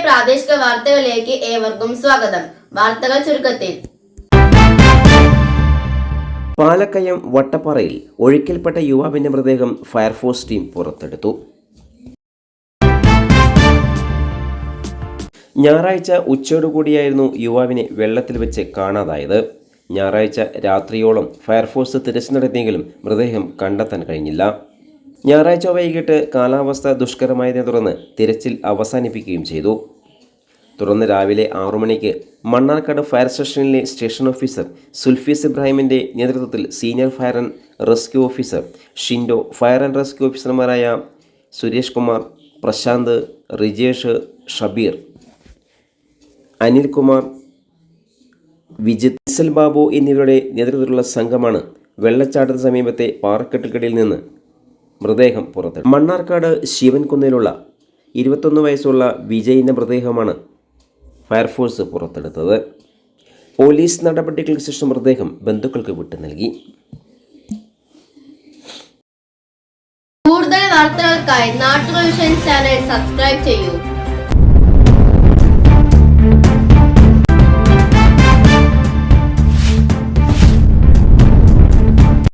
പ്രാദേശിക വാർത്തകളിലേക്ക് ഏവർക്കും സ്വാഗതം. വാർത്തകൾ ചുരുക്കത്തിൽ. പാലക്കയം വട്ടപ്പാറയിൽ ഒഴുക്കിൽപ്പെട്ട യുവാവിന്റെ മൃതദേഹം ഫയർഫോഴ്സ് ടീം പുറത്തെടുത്തു. ഞായറാഴ്ച ഉച്ചയോടുകൂടിയായിരുന്നു യുവാവിനെ വെള്ളത്തിൽ വെച്ച് കാണാതായത്. ഞായറാഴ്ച രാത്രിയോളം ഫയർഫോഴ്സ് തിരച്ചിൽ നടത്തിയെങ്കിലും മൃതദേഹം കണ്ടെത്താൻ കഴിഞ്ഞില്ല. ഞായറാഴ്ച വൈകിട്ട് കാലാവസ്ഥ ദുഷ്കരമായതിനെ തുടർന്ന് തിരച്ചിൽ അവസാനിപ്പിക്കുകയും ചെയ്തു. തുടർന്ന് രാവിലെ ആറു മണിക്ക് മണ്ണാർക്കാട് ഫയർ സ്റ്റേഷനിലെ സ്റ്റേഷൻ ഓഫീസർ സുൽഫീസ് ഇബ്രാഹിമിന്റെ നേതൃത്വത്തിൽ senior fire and rescue officer Shindo fire and rescue ഓഫീസർമാരായ സുരേഷ് കുമാർ പ്രശാന്ത് റിജേഷ് ഷബീർ അനിൽകുമാർ വിജിത്സൽ ബാബു എന്നിവരുടെ നേതൃത്വത്തിലുള്ള സംഘമാണ് വെള്ളച്ചാട്ടത്തിന് സമീപത്തെ പാറക്കെട്ടുകടിയിൽ നിന്ന് മൃതദേഹം പുറത്തെടുത്തു. മണ്ണാർക്കാട് ശിവൻകുന്നിലുള്ള ഇരുപത്തൊന്ന് വയസ്സുള്ള വിജയിന്റെ മൃതദേഹമാണ് ഫയർഫോഴ്സ് പുറത്തെടുത്തത്. പോലീസ് നടപടികൾക്ക് ശേഷം മൃതദേഹം ബന്ധുക്കൾക്ക് വിട്ടു നൽകി. കൂടുതൽ വാർത്തകൾക്കായി നാട്ടുകൾ ചാനൽ സബ്സ്ക്രൈബ് ചെയ്യൂ.